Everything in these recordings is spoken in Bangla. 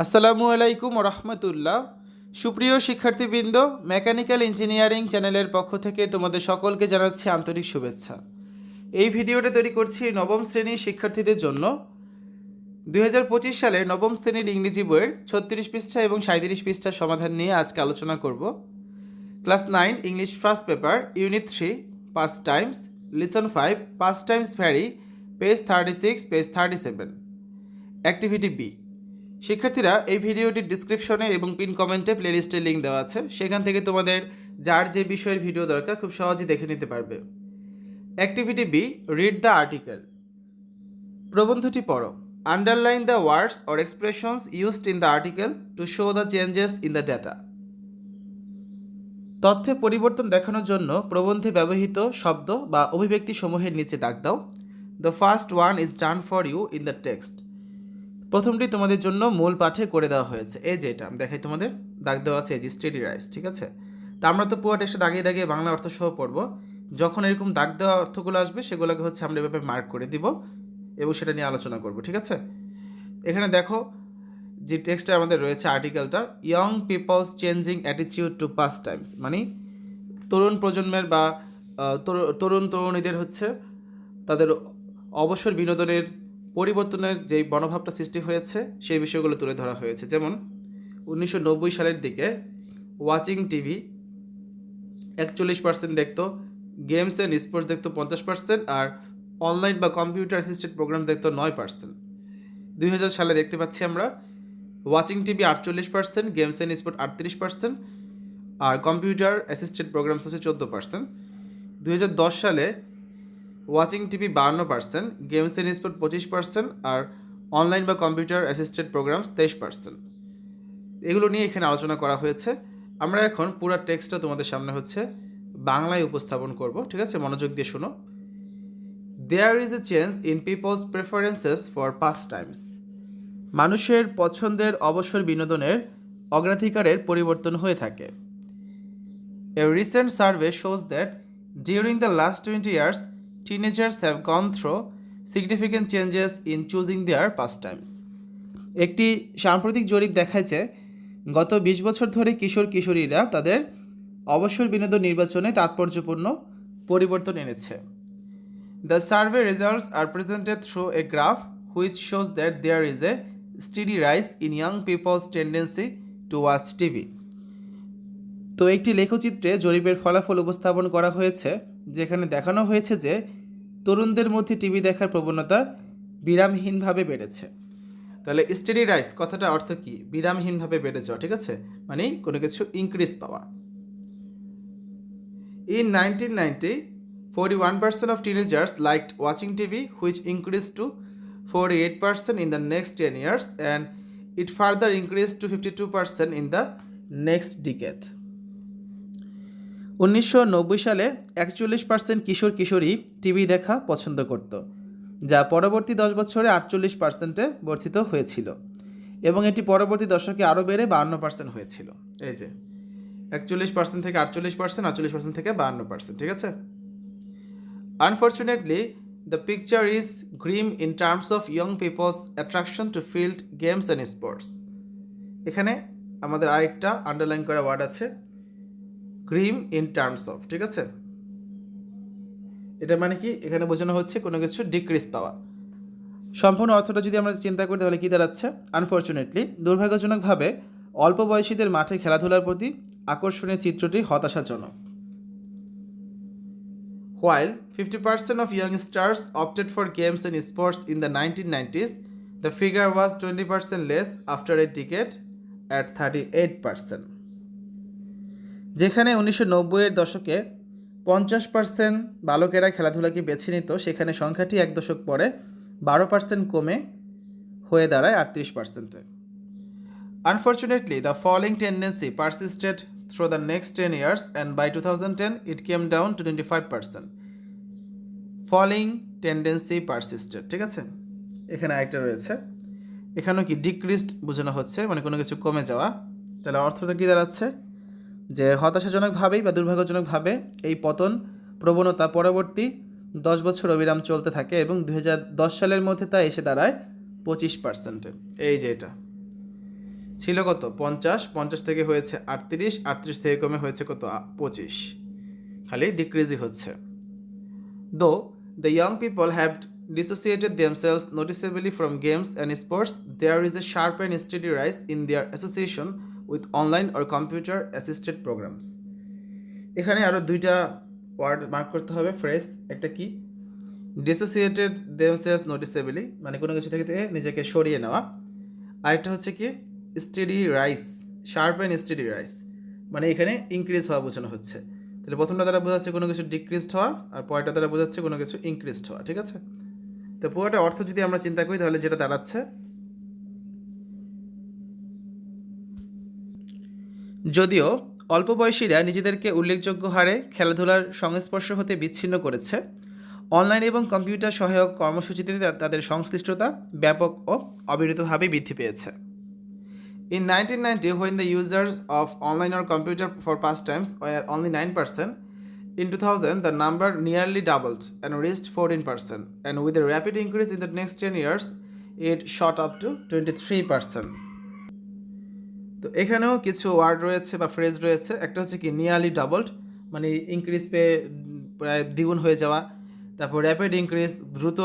আসসালামু আলাইকুম রহমতুল্লাহ। সুপ্রিয় শিক্ষার্থীবৃন্দ, মেকানিক্যাল ইঞ্জিনিয়ারিং চ্যানেলের পক্ষ থেকে তোমাদের সকলকে জানাচ্ছি আন্তরিক শুভেচ্ছা। এই ভিডিওটা তৈরি করছি নবম শ্রেণির শিক্ষার্থীদের জন্য। দু হাজার পঁচিশ সালে নবম শ্রেণির ইংরেজি বইয়ের ছত্রিশ পৃষ্ঠা এবং সাঁত্রিশ পৃষ্ঠার সমাধান নিয়ে আজকে আলোচনা করব। Class nine, English first paper, unit three, pastimes, lesson five, pastimes vary, page thirty six, page thirty seven. Activity B. শিক্ষার্থীরা এই ভিডিওটির ডিসক্রিপশনে এবং পিন কমেন্টে প্লেলিস্টের লিঙ্ক দেওয়া আছে। সেখান থেকে তোমাদের যার যে বিষয়ের ভিডিও দরকার খুব সহজেই দেখে নিতে পারবে। Activity B read the article প্রবন্ধটি পড়ো। Underline the words or expressions used in the article to show the changes in the data তথ্যে পরিবর্তন দেখানোর জন্য প্রবন্ধে ব্যবহৃত শব্দ বা অভিব্যক্তি সমূহের নিচে দাগ দাও। The first one is done for you in the text প্রথমটি তোমাদের জন্য মূল পাঠে করে দেওয়া হয়েছে। এই যে এটা দেখাই তোমাদের। দাগ দেওয়া আছে এই যে স্টেডি রাইস ঠিক আছে? তা আমরা তো পুরো টেক্সটে দাগিয়ে দাগিয়ে বাংলা অর্থ সহ পড়ব। যখন এরকম দাগ দেওয়া অর্থগুলো আসবে, সেগুলোকে হচ্ছে আমরা এভাবে মার্ক করে দিব এবং সেটা নিয়ে আলোচনা করব, ঠিক আছে? এখানে দেখো যে টেক্সটে আমাদের রয়েছে আর্টিকেলটা ইয়ং পিপলস চেঞ্জিং অ্যাটিচিউড টু পাস টাইমস মানে তরুণ প্রজন্মের বা তরুণ তরুণীদের হচ্ছে তাদের অবসর বিনোদনের পরিবর্তনের যে মনোভাবটা সৃষ্টি হয়েছে, সেই বিষয়গুলো তুলে ধরা হয়েছে। যেমন, উনিশশো নব্বই সালের দিকে ওয়াচিং টিভি একচল্লিশ পার্সেন্ট দেখতো, গেমস অ্যান্ড স্পোর্টস দেখতো পঞ্চাশ পার্সেন্ট আর অনলাইন বা কম্পিউটার অ্যাসিস্টেড প্রোগ্রাম দেখতো নয় পার্সেন্ট দুই হাজার সালে দেখতে পাচ্ছি আমরা, ওয়াচিং টিভি আটচল্লিশ পার্সেন্ট গেমস অ্যান্ড স্পোর্ট আটত্রিশ পার্সেন্ট আর কম্পিউটার অ্যাসিস্টেড প্রোগ্রামস হচ্ছে চোদ্দ পার্সেন্ট দুই হাজার দশ সালে ওয়াচিং টিভি বাহান্ন পার্সেন্ট গেমস অ্যান্ড স্পোর্ট পঁচিশ পার্সেন্ট আর অনলাইন বা কম্পিউটার অ্যাসিস্টেড প্রোগ্রামস তেইশ পার্সেন্ট এগুলো নিয়ে এখানে আলোচনা করা হয়েছে। আমরা এখন পুরো টেক্সটটা তোমাদের সামনে হচ্ছে বাংলায় উপস্থাপন করব ঠিক আছে? মনোযোগ দিয়ে শোনো। There is a change in people's preferences for pastimes মানুষের পছন্দের অবসর বিনোদনের অগ্রাধিকারের পরিবর্তন হয়ে থাকে। A recent survey shows that during the last 20 years, teenagers have gone through significant changes in choosing their pastimes. একটি সাম্প্রতিক জরিপ দেখাচ্ছে গত বিশ বছর ধরে কিশোর কিশোরীরা তাদের অবসর বিনোদন নির্বাচনে তাৎপর্যপূর্ণ পরিবর্তন এনেছে the survey results are presented through a graph which shows that there is a steady rise in young people's tendency to watch TV তো একটি লেখচিত্রে জরিপের ফলাফল উপস্থাপন করা হয়েছে যেখানে দেখানো হয়েছে যে তরুণদের মধ্যে টিভি দেখার প্রবণতা বিরামহীনভাবে বেড়েছে। তাহলে স্টেডি রাইস কথাটা অর্থ কী? বিরামহীনভাবে বেড়ে যাওয়া, ঠিক আছে? মানে কোনো কিছু ইনক্রিজ পাওয়া। In nineteen ninety forty one percent of teenagers like watching TV which increase to forty eight percent in the next ten years and it further increase to fifty two percent in the next decade উনিশশো নব্বই সালে একচল্লিশ পার্সেন্ট কিশোর কিশোরী টিভি দেখা পছন্দ করত, যা পরবর্তী দশ বছরে আটচল্লিশ পার্সেন্টে বর্ধিত হয়েছিল এবং এটি পরবর্তী দশকে আরও বেড়ে বাহান্ন পার্সেন্ট হয়েছিল। এই যে, একচল্লিশ পার্সেন্ট থেকে আটচল্লিশ পার্সেন্ট আটচল্লিশ পার্সেন্ট থেকে বাহান্ন পার্সেন্ট ঠিক আছে? Unfortunately the picture is grim in terms of young people's attraction to field games and sports এখানে আমাদের আরেকটা আন্ডারলাইন করা ওয়ার্ড আছে গ্রিম ইন টার্মস অফ ঠিক আছে? এটা মানে কি? এখানে বোঝানো হচ্ছে কোনো কিছু ডিক্রিজ পাওয়া। সম্পূর্ণ অর্থটা যদি আমরা চিন্তা করি তাহলে কী দাঁড়াচ্ছে? আনফর্চুনেটলি দুর্ভাগ্যজনকভাবে অল্প বয়সীদের মাঠে খেলাধুলার প্রতি আকর্ষণীয় চিত্রটি হতাশাজনক। While 50% of youngsters opted for games and sports in the 1990s, the figure was 20% less a a at thirty 38%. যেখানে উনিশশো নব্বইয়ের দশকে পঞ্চাশ পার্সেন্ট বালকেরা খেলাধুলাকে বেছে নিত সেখানে সংখ্যাটি এক দশক পরে বারো পার্সেন্ট কমে হয়ে দাঁড়ায় আটত্রিশ পার্সেন্টে unfortunately the Unfortunately, the falling tendency persisted through the next 10 years, and by 2010, it came down to 25%. Falling tendency persisted ঠিক আছে? এখানে আরেকটা রয়েছে। এখানেও কি ডিক্রিস্ট বোঝানো হচ্ছে মানে কোনো কিছু কমে যাওয়া। তাহলে অর্থটা কী দাঁড়াচ্ছে? যে হতাশাজনকভাবেই বা দুর্ভাগ্যজনকভাবে এই পতন প্রবণতা পরবর্তী দশ বছর অবিরাম চলতে থাকে এবং দু হাজার দশ সালের মধ্যে তা এসে দাঁড়ায় পঁচিশ পার্সেন্টে। এই যে এটা। ছিল কত? পঞ্চাশ পঞ্চাশ থেকে হয়েছে আটত্রিশ আটত্রিশ থেকে কমে হয়েছে কত? পঁচিশ। খালি ডিক্রিজই হচ্ছে। Though the young people have dissociated themselves noticeably from games and sports, there is a sharp and steady rise in their association with online or computer assisted programs এখানে আরও দুইটা ওয়ার্ড মার্ক করতে হবে ফ্রেশ একটা কি? ডিসোসিয়েটেড দেমসেলস নোটিসেবলি মানে কোনো কিছু থেকে থেকে নিজেকে সরিয়ে নেওয়া। আরেকটা হচ্ছে কি? Steady rise sharp and steady rise মানে এখানে ইনক্রিজ হওয়া বোঝানো হচ্ছে। তাহলে প্রথমটা দ্বারা বোঝাচ্ছে কোনো কিছু ডিক্রিজড হওয়া, আর পরেরটা দ্বারা বোঝাচ্ছে কোনো কিছু ইনক্রিজড হওয়া, ঠিক আছে? তো পুরোটা অর্থ যদি আমরা চিন্তা করি, তাহলে যেটা দাঁড়াচ্ছে যদিও অল্প বয়সীরা নিজেদেরকে উল্লেখযোগ্য হারে খেলাধুলার সংস্পর্শ হতে বিচ্ছিন্ন করেছে। অনলাইন এবং কম্পিউটার সহায়ক কর্মসূচিতে তাদের সংশ্লিষ্টতা ব্যাপক ও অবিরতভাবে বৃদ্ধি পেয়েছে। In nineteen ninety when the user of online or computer for pastimes were only nine percent in two thousand the number nearly doubled and rised fourteen percent and with a rapid increase in the next ten years it shot up to twenty three percent তো এখানেও কিছু ওয়ার্ড রয়েছে বা ফ্রেজ রয়েছে। একটা হচ্ছে কি নিয়ারলি ডাবলড মানে ইনক্রিজ পেয়ে প্রায় দ্বিগুণ হয়ে যাওয়া। তারপর র্যাপিড ইনক্রিজ দ্রুত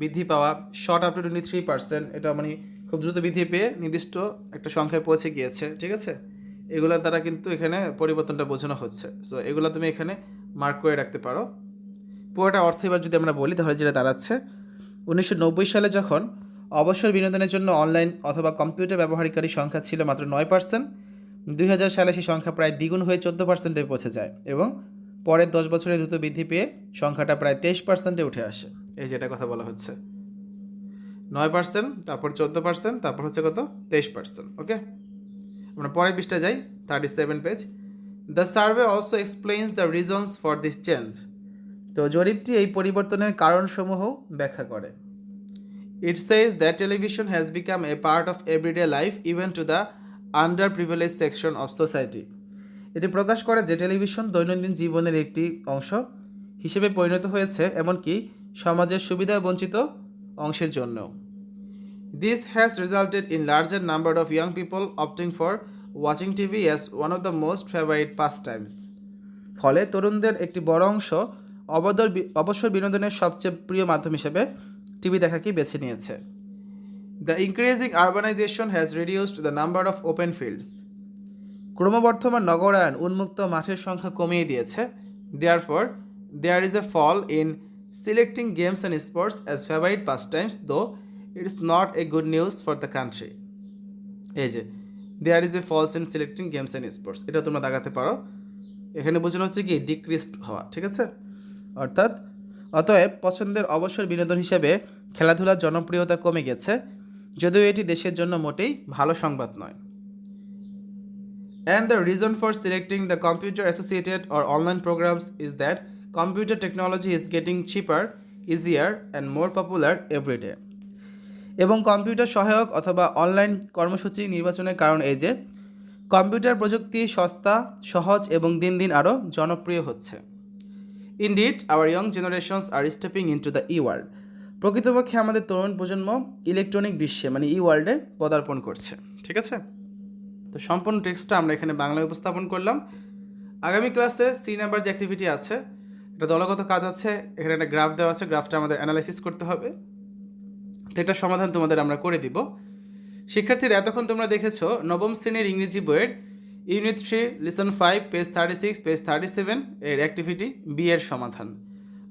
বৃদ্ধি পাওয়া shot up to twenty three percent এটা মানে খুব দ্রুত বৃদ্ধি পেয়ে নির্দিষ্ট একটা সংখ্যায় পৌঁছে গিয়েছে, ঠিক আছে? এগুলোর দ্বারা কিন্তু এখানে পরিবর্তনটা বোঝানো হচ্ছে। সো এগুলো তুমি এখানে মার্ক করে রাখতে পারো। পুরোটা অর্থ এবার যদি আমরা বলি, তাহলে যেটা দাঁড়াচ্ছে, উনিশশো নব্বই সালে যখন অবসর বিনোদনের জন্য অনলাইন অথবা কম্পিউটার ব্যবহারকারী সংখ্যা ছিল মাত্র নয় পার্সেন্ট। দুই হাজার সালে সেই সংখ্যা প্রায় দ্বিগুণ হয়ে চোদ্দ পার্সেন্টে পৌঁছে যায় এবং পরের দশ বছরে দ্রুত বৃদ্ধি পেয়ে সংখ্যাটা প্রায় তেইশ পার্সেন্টে উঠে আসে। এই যেটা কথা বলা হচ্ছে। নয় পার্সেন্ট, তারপর চোদ্দ পার্সেন্ট, তারপর হচ্ছে কত? তেইশ পার্সেন্ট ওকে আমরা পরের পৃষ্ঠা যাই thirty seven page the survey also explains the reasons for this change তো জরিপটি এই পরিবর্তনের কারণসমূহ ব্যাখ্যা করে। It says that television has become a part of everyday life, even to the underprivileged section of society. এটি প্রকাশ করে যে টেলিভিশন দৈনন্দিন জীবনের একটি অংশ হিসেবে পরিণত হয়েছে, এমনকি সমাজের সুবিধা বঞ্চিত অংশের জন্য this has resulted in larger number of young people opting for watching TV as one of the most favourite pastimes ফলে তরুণদের একটি বড় অংশ অবদর অবসর বিনোদনের সবচেয়ে প্রিয় মাধ্যম হিসেবে টিভি দেখাকেই বেছে নিয়েছে। The increasing urbanisation has reduced the number of open fields ক্রমবর্ধমান নগরায়ন উন্মুক্ত মাঠের সংখ্যা কমিয়ে দিয়েছে। Therefore there is a fall in selecting games and sports as favourite pastimes though it is not a good news for the country এই যে there is a falls in selecting games and sports এটা তোমরা দেখাতে পারো। এখানে বোঝানো হচ্ছে কি ডিক্রিস্ট হওয়া, ঠিক আছে? অর্থাৎ, অতএব পছন্দের অবসর বিনোদন হিসেবে খেলাধুলার জনপ্রিয়তা কমে গেছে যদিও এটি দেশের জন্য মোটেই ভালো সংবাদ নয়। The reason for selecting the computer associated or online programs is that computer technology is getting cheaper, easier, and more popular every day. এবং কম্পিউটার সহায়ক অথবা অনলাইন কর্মসূচি নির্বাচনের কারণ এই যে কম্পিউটার প্রযুক্তি সস্তা সহজ এবং দিন দিন আরও জনপ্রিয় হচ্ছে। Indeed our young generations are stepping into the e world প্রকৃতপক্ষে আমাদের তরুণ প্রজন্ম ইলেকট্রনিক বিশ্বে মানে ই ওয়ার্ল্ডে পদার্পণ করছে, ঠিক আছে? তো সম্পূর্ণ টেক্সটটা আমরা এখানে বাংলায় উপস্থাপন করলাম। আগামী ক্লাসে সি নাম্বার যে অ্যাক্টিভিটি আছে, এটা দলগত কাজ আছে, এখানে একটা গ্রাফ দেওয়া আছে গ্রাফটা আমাদের অ্যানালাইসিস করতে হবে। তো এটার সমাধান তোমাদের আমরা করে দিব। শিক্ষার্থীরা, এতক্ষণ তোমরা দেখেছ, নবম শ্রেণির ইংরেজি বইয়ের unit three lesson five page thirty six page thirty seven এর অ্যাক্টিভিটি বি এর সমাধান।